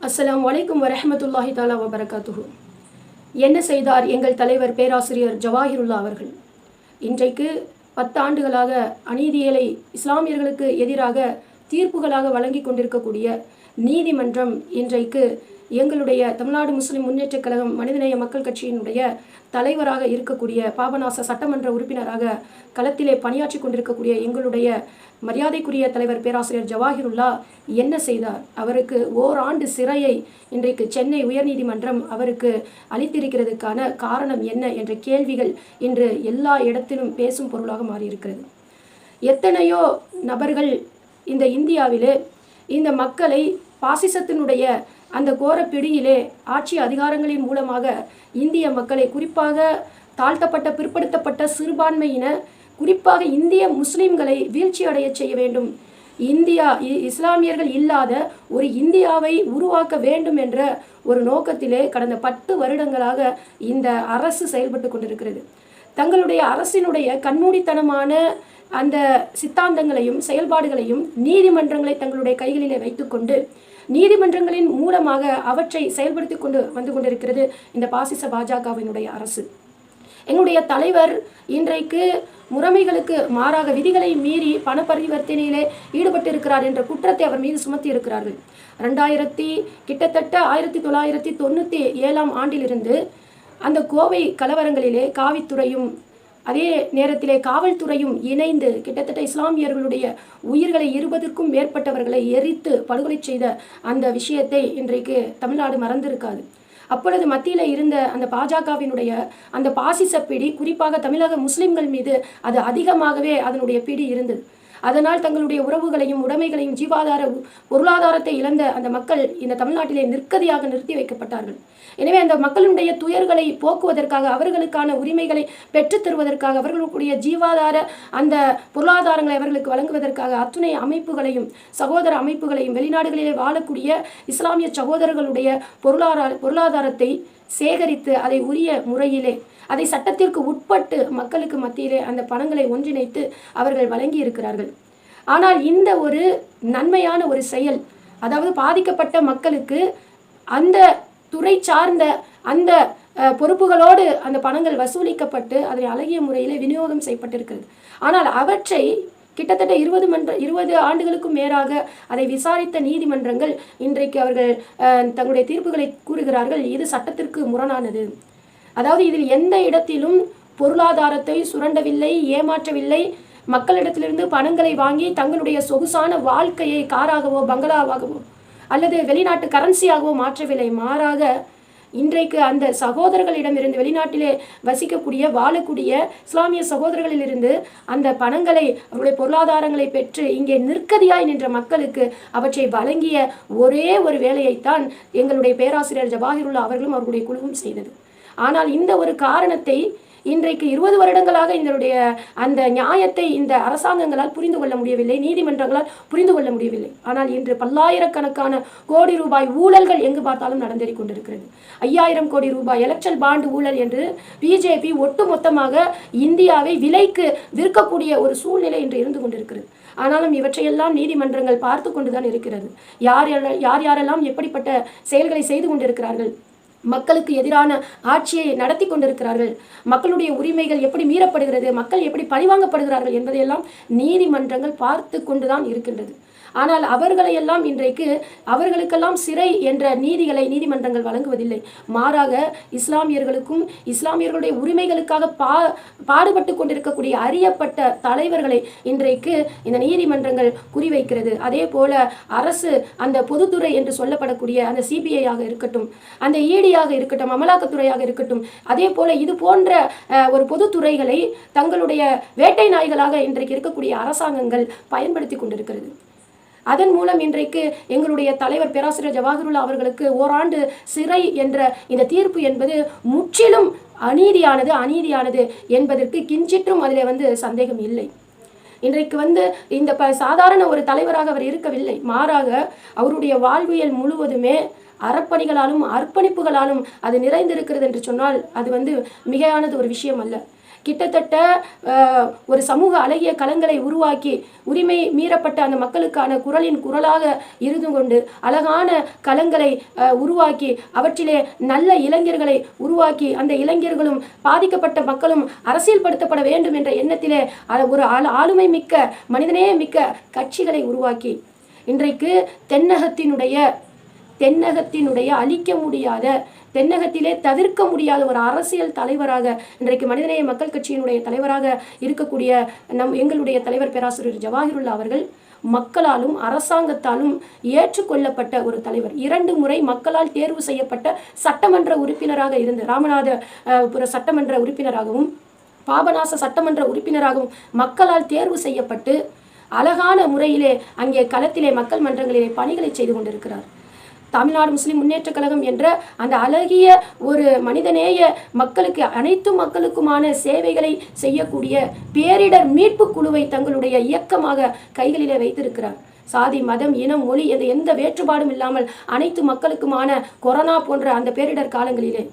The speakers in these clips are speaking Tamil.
அஸ்லாம் வலைக்கம் வரஹ்மத்துல்லாஹி தாலா வபரகாத்துஹு. என்ன செய்தார் எங்கள் தலைவர் பேராசிரியர் ஜவாஹிருல்லா அவர்கள்? இன்றைக்கு பத்து ஆண்டுகளாக அநீதியலை இஸ்லாமியர்களுக்கு எதிராக தீர்ப்புகளாக வழங்கி கொண்டிருக்கக்கூடிய நீதிமன்றம் இன்றைக்கு எங்களுடைய தமிழ்நாடு முஸ்லிம் முன்னேற்றக் கழகம் மனிதநேய மக்கள் கட்சியினுடைய தலைவராக இருக்கக்கூடிய பாபநாச சட்டமன்ற உறுப்பினராக களத்திலே பணியாற்றி கொண்டிருக்கக்கூடிய எங்களுடைய மரியாதைக்குரிய தலைவர் பேராசிரியர் ஜவாஹிருல்லா என்ன செய்தார்? அவருக்கு ஓராண்டு சிறையை இன்றைக்கு சென்னை உயர்நீதிமன்றம் அவருக்கு அளித்திருக்கிறதுக்கான காரணம் என்ன என்ற கேள்விகள் இன்று எல்லா இடத்திலும் பேசும் பொருளாக மாறியிருக்கிறது. எத்தனையோ நபர்கள் இந்த இந்தியாவிலே இந்த மக்களை பாசிசத்தினுடைய அந்த கோர பிடியிலே ஆட்சி அதிகாரங்களின் மூலமாக இந்திய மக்களை குறிப்பாக தாழ்த்தப்பட்ட பிற்படுத்தப்பட்ட சிறுபான்மையின குறிப்பாக இந்திய முஸ்லிம்களை வீழ்ச்சி அடைய செய்ய வேண்டும். இந்தியா இ- இஸ்லாமியர்கள் இல்லாத ஒரு இந்தியாவை உருவாக்க வேண்டும் என்ற ஒரு நோக்கத்திலே கடந்த பத்து வருடங்களாக இந்த அரசு செயல்பட்டு கொண்டிருக்கிறது. தங்களுடைய அரசினுடைய கண்மூடித்தனமான அந்த சித்தாந்தங்களையும் செயல்பாடுகளையும் நீதிமன்றங்களை தங்களுடைய கைகளிலே வைத்துக்கொண்டு நீதிமன்றங்களின் மூலமாக அவற்றை செயல்படுத்தி கொண்டு வந்து கொண்டிருக்கிறது இந்த பாசிச பாஜகவினுடைய அரசு. எங்களுடைய தலைவர் இன்றைக்கு முறைமைகளுக்கு மாறாக விதிகளை மீறி பண பரிவர்த்தனையிலே ஈடுபட்டிருக்கிறார் என்ற குற்றத்தை அவர் மீது சுமத்தி இருக்கிறார்கள் ரெண்டாயிரத்தி கிட்டத்தட்ட ஆயிரத்தி தொள்ளாயிரத்தி தொண்ணூற்றி ஏழாம் ஆண்டிலிருந்து அந்த கோவை கலவரங்களிலே காவித்துறையும் அதே நேரத்திலே காவல்துறையும் இணைந்து கிட்டத்தட்ட இஸ்லாமியர்களுடைய உயிர்களை இருபதற்கும் மேற்பட்டவர்களை எரித்து படுகொலை செய்த அந்த விஷயத்தை இன்றைக்கு தமிழ்நாடு மறந்திருக்காது. அப்பொழுது மத்தியில் இருந்த அந்த பாஜகவினுடைய அந்த பாசிச பிடி குறிப்பாக தமிழக முஸ்லிம்கள் மீது அது அதிகமாகவே அதனுடைய பிடி இருந்தது. அதனால் தங்களுடைய உறவுகளையும் உடைமைகளையும் ஜீவாதார பொருளாதாரத்தை இழந்த அந்த மக்கள் இந்த தமிழ்நாட்டிலே நிற்கதியாக நிறுத்தி வைக்கப்பட்டார்கள். எனவே அந்த மக்களுடைய துயர்களை போக்குவதற்காக அவர்களுக்கான உரிமைகளை பெற்றுத் தருவதற்காக அவர்களுடைய ஜீவாதார அந்த பொருளாதாரங்களை அவர்களுக்கு வழங்குவதற்காக அத்துணை அமைப்புகளையும் சகோதர அமைப்புகளையும் வெளிநாடுகளிலே வாழக்கூடிய இஸ்லாமிய சகோதரர்களுடைய பொருளாதார பொருளாதாரத்தை சேகரித்து அதை உரிய முறையிலே அதை சட்டத்திற்கு உட்பட்டு மக்களுக்கு மத்தியிலே அந்த பணங்களை ஒன்றிணைத்து அவர்கள் வழங்கி இருக்கிறார்கள் ஆனால் இந்த ஒரு நன்மையான ஒரு செயல் அதாவது பாதிக்கப்பட்ட மக்களுக்கு அந்த துறை சார்ந்த அந்த பொறுப்புகளோடு அந்த பணங்கள் வசூலிக்கப்பட்டு அதனை அழகிய முறையில் விநியோகம் செய்யப்பட்டிருக்கிறது. ஆனால் அவற்றை கிட்டத்தட்ட இருபது மன்ற இருபது ஆண்டுகளுக்கும் மேலாக அதை விசாரித்த நீதிமன்றங்கள் இன்றைக்கு அவர்கள் தங்களுடைய தீர்ப்புகளை கூறுகிறார்கள். இது சட்டத்திற்கு முரணானது. அதாவது இதில் எந்த இடத்திலும் பொருளாதாரத்தை சுரண்டவில்லை ஏமாற்றவில்லை. மக்களிடத்திலிருந்து பணங்களை வாங்கி தங்களுடைய சொகுசான வாழ்க்கையை காராகவோ பங்களாவாகவோ அல்லது வெளிநாட்டு கரன்சியாகவோ மாற்றவில்லை. மாறாக இன்றைக்கு அந்த சகோதரர்களிடமிருந்து வெளிநாட்டிலே வசிக்கக்கூடிய வாழக்கூடிய இஸ்லாமிய சகோதரர்களிலிருந்து அந்த பணங்களை அவருடைய பொருளாதாரங்களை பெற்று இங்கே நிற்கதியாய் நின்ற மக்களுக்கு அவற்றை வழங்கிய ஒரே ஒரு வேலையைத்தான் எங்களுடைய பேராசிரியர் ஜவாஹிருல்லா அவர்களும் அவர்களுடைய குழுவும் செய்தது. ஆனால் இந்த ஒரு காரணத்தை இன்றைக்கு இருபது வருடங்களாக இதனுடைய அந்த நியாயத்தை இந்த அரசாங்கங்களால் புரிந்து கொள்ள முடியவில்லை நீதிமன்றங்களால் புரிந்து கொள்ள முடியவில்லை. ஆனால் இன்று பல்லாயிரக்கணக்கான கோடி ரூபாய் ஊழல்கள் எங்கு பார்த்தாலும் நடந்தேறி கொண்டிருக்கிறது. ஐயாயிரம் கோடி ரூபாய் எலக்ஷன் பாண்டு ஊழல் என்று பிஜேபி ஒட்டுமொத்தமாக இந்தியாவை விலைக்கு விற்கக்கூடிய ஒரு சூழ்நிலை இன்று இருந்து கொண்டிருக்கிறது. ஆனாலும் இவற்றையெல்லாம் நீதிமன்றங்கள் பார்த்து கொண்டுதான் இருக்கிறது. யார் யார் யாரெல்லாம் எப்படிப்பட்ட செயல்களை செய்து கொண்டிருக்கிறார்கள்? மக்களுக்கு எதிரான ஆட்சியை நடத்தி கொண்டிருக்கிறார்கள். மக்களுடைய உரிமைகள் எப்படி மீறப்படுகிறது மக்கள் எப்படி பழிவாங்கப்படுகிறார்கள் என்பதையெல்லாம் நீதிமன்றங்கள் பார்த்து கொண்டுதான் இருக்கின்றது. ஆனால் அவர்களையெல்லாம் இன்றைக்கு அவர்களுக்கெல்லாம் சிறை என்ற நீதிகளை நீதிமன்றங்கள் வழங்குவதில்லை. மாறாக இஸ்லாமியர்களுக்கும் இஸ்லாமியர்களுடைய உரிமைகளுக்காக பா பாடுபட்டு கொண்டிருக்கக்கூடிய அறியப்பட்ட தலைவர்களை இன்றைக்கு இந்த நீதிமன்றங்கள் குறிவைக்கிறது. அதே போல அரசு அந்த பொதுத்துறை என்று சொல்லப்படக்கூடிய அந்த சிபிஐயாக இருக்கட்டும் அந்த ஈடியாக இருக்கட்டும் அமலாக்கத்துறையாக இருக்கட்டும் அதே போல இது போன்ற ஒரு பொதுத்துறைகளை தங்களுடைய வேட்டை நாய்களாக இன்றைக்கு இருக்கக்கூடிய அரசாங்கங்கள் பயன்படுத்தி கொண்டிருக்கிறது. அதன் மூலம் இன்றைக்கு எங்களுடைய தலைவர் பேராசிரியர் ஜவாஹருல்லா அவர்களுக்கு ஓராண்டு சிறை என்ற இந்த தீர்ப்பு என்பது முற்றிலும் அநீதியானது அநீதியானது என்பதற்கு கிஞ்சிற்றும் அதில் வந்து சந்தேகம் இல்லை. இன்றைக்கு வந்து இந்த ப சாதாரண ஒரு தலைவராக அவர் இருக்கவில்லை. மாறாக அவருடைய வாழ்வியல் முழுவதுமே அறப்பணிகளாலும் அர்ப்பணிப்புகளாலும் அது நிறைந்திருக்கிறது என்று சொன்னால் அது வந்து மிகையானது ஒரு விஷயம் அல்ல. கிட்டத்தட்ட ஒரு சமூக அழகிய களங்களை உருவாக்கி உரிமை மீறப்பட்ட அந்த மக்களுக்கான குரலின் குரலாக இருந்து கொண்டு அழகான களங்களை உருவாக்கி அவற்றிலே நல்ல இளைஞர்களை உருவாக்கி அந்த இளைஞர்களும் பாதிக்கப்பட்ட மக்களும் அரசியல்படுத்தப்பட வேண்டும் என்ற எண்ணத்திலே ஒரு ஆளு- ஆளுமை மிக்க மனிதனே மிக்க கட்சிகளை உருவாக்கி இன்றைக்கு தென்னகத்தினுடைய தென்னகத்தினுடைய அழிக்க முடியாத தென்னகத்திலே தவிர்க்க முடியாத ஒரு அரசியல் தலைவராக இன்றைக்கு மனிதநேய மக்கள் கட்சியினுடைய தலைவராக இருக்கக்கூடிய நம் எங்களுடைய தலைவர் பேராசிரியர் ஜவாஹிருல்லா அவர்கள் மக்களாலும் அரசாங்கத்தாலும் ஏற்றுக்கொள்ளப்பட்ட ஒரு தலைவர். இரண்டு முறை மக்களால் தேர்வு செய்யப்பட்ட சட்டமன்ற உறுப்பினராக இருந்து ராமநாத சட்டமன்ற உறுப்பினராகவும் பாபநாச சட்டமன்ற உறுப்பினராகவும் மக்களால் தேர்வு செய்யப்பட்டு அழகான முறையிலே அங்கே களத்திலே மக்கள் மன்றங்களிலே பணிகளை செய்து கொண்டிருக்கிறார். தமிழ்நாடு முஸ்லிம் முன்னேற்ற கழகம் என்ற அந்த அழகிய ஒரு மனிதநேய மக்களுக்கு அனைத்து மக்களுக்குமான சேவைகளை செய்யக்கூடிய பேரிடர் மீட்பு குழுவை தங்களுடைய இயக்கமாக கைகளிலே வைத்திருக்கிறார். சாதி மதம் இனம் மொழி எந்த எந்த வேற்றுபாடும் இல்லாமல் அனைத்து மக்களுக்குமான கொரோனா போன்ற அந்த பேரிடர் காலங்களிலே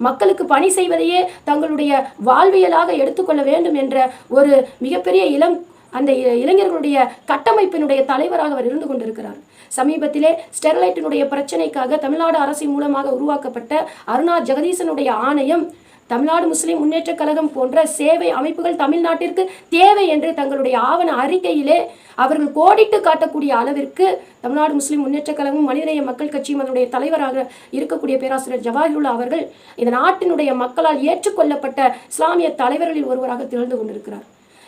மக்களுக்கு பணி செய்வதையே தங்களுடைய வாழ்வியலாக எடுத்துக்கொள்ள வேண்டும் என்ற ஒரு மிகப்பெரிய இளம் அந்த இ- இளைஞர்களுடைய கட்டமைப்பினுடைய தலைவராக அவர் இருந்து கொண்டிருக்கிறார். சமீபத்திலே ஸ்டெர்லைட்டினுடைய பிரச்சனைக்காக தமிழ்நாடு அரசின் மூலமாக உருவாக்கப்பட்ட அருணா ஜெகதீசனுடைய ஆணையம் தமிழ்நாடு முஸ்லிம் முன்னேற்றக் கழகம் போன்ற சேவை அமைப்புகள் தமிழ்நாட்டிற்கு தேவை என்று தங்களுடைய ஆவண அறிக்கையிலே அவர்கள் கோடிட்டு காட்டக்கூடிய அளவிற்கு தமிழ்நாடு முஸ்லிம் முன்னேற்றக் கழகம் மனிதநேய மக்கள் கட்சியும் அதனுடைய தலைவராக இருக்கக்கூடிய பேராசிரியர் ஜவாஹிருல்லா அவர்கள் இந்த நாட்டினுடைய மக்களால் ஏற்றுக்கொள்ளப்பட்ட இஸ்லாமிய தலைவர்களில் ஒருவராக திகழ்ந்து கொண்டிருக்கிறார்.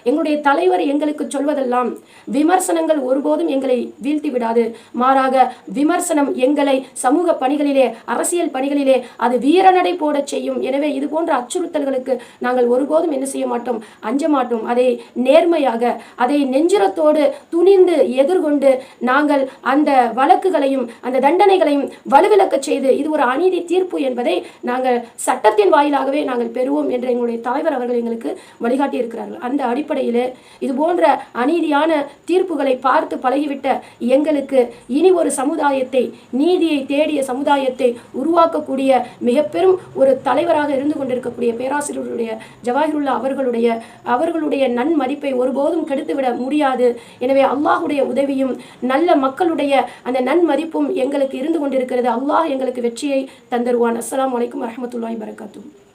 எங்களுடைய தலைவர் எங்களுக்கு சொல்வதெல்லாம் விமர்சனங்கள் ஒருபோதும் எங்களை வீழ்த்தி விடாது. மாறாக விமர்சனம் எங்களை சமூக பணிகளிலே அரசியல் பணிகளிலே அது வீரநடை போடச் செய்யும். எனவே இது போன்ற அச்சுறுத்தல்களுக்கு நாங்கள் ஒருபோதும் என்ன செய்ய மாட்டோம்? அஞ்ச மாட்டோம். அதை நேர்மையாக அதை நெஞ்சுரத்தோடு துணிந்து எதிர்கொண்டு நாங்கள் அந்த வழக்குகளையும் அந்த தண்டனைகளையும் வலுவிழக்கச் செய்து இது ஒரு அநீதி தீர்ப்பு என்பதை நாங்கள் சட்டத்தின் வாயிலாகவே நாங்கள் பெறுவோம் என்று எங்களுடைய தலைவர் அவர்கள் எங்களுக்கு வழிகாட்டி இருக்கிறார்கள் அந்த அடிப்படை அடிப்படையில் இது போன்ற அநீதியான தீர்ப்புகளை பார்த்து பழகிவிட்ட எங்களுக்கு இனி ஒரு சமுதாயத்தை நீதியை தேடிய சமுதாயத்தை உருவாக்கக்கூடிய மிக பெரும் ஒரு தலைவராக இருந்து கொண்டிருக்கக்கூடிய பேராசிரியருடைய ஜவாஹிருல்லா அவர்களுடைய அவர்களுடைய நன்மதிப்பை ஒருபோதும் கெடுத்துவிட முடியாது. எனவே அல்லாஹுடைய உதவியும் நல்ல மக்களுடைய அந்த நன்மதிப்பும் எங்களுக்கு இருந்து கொண்டிருக்கிறது. அல்லாஹ் எங்களுக்கு வெற்றியை தந்தருவான். அஸ்லாம் அலைக்கும் வரமத்துல்லாய் வரகாத்துஹு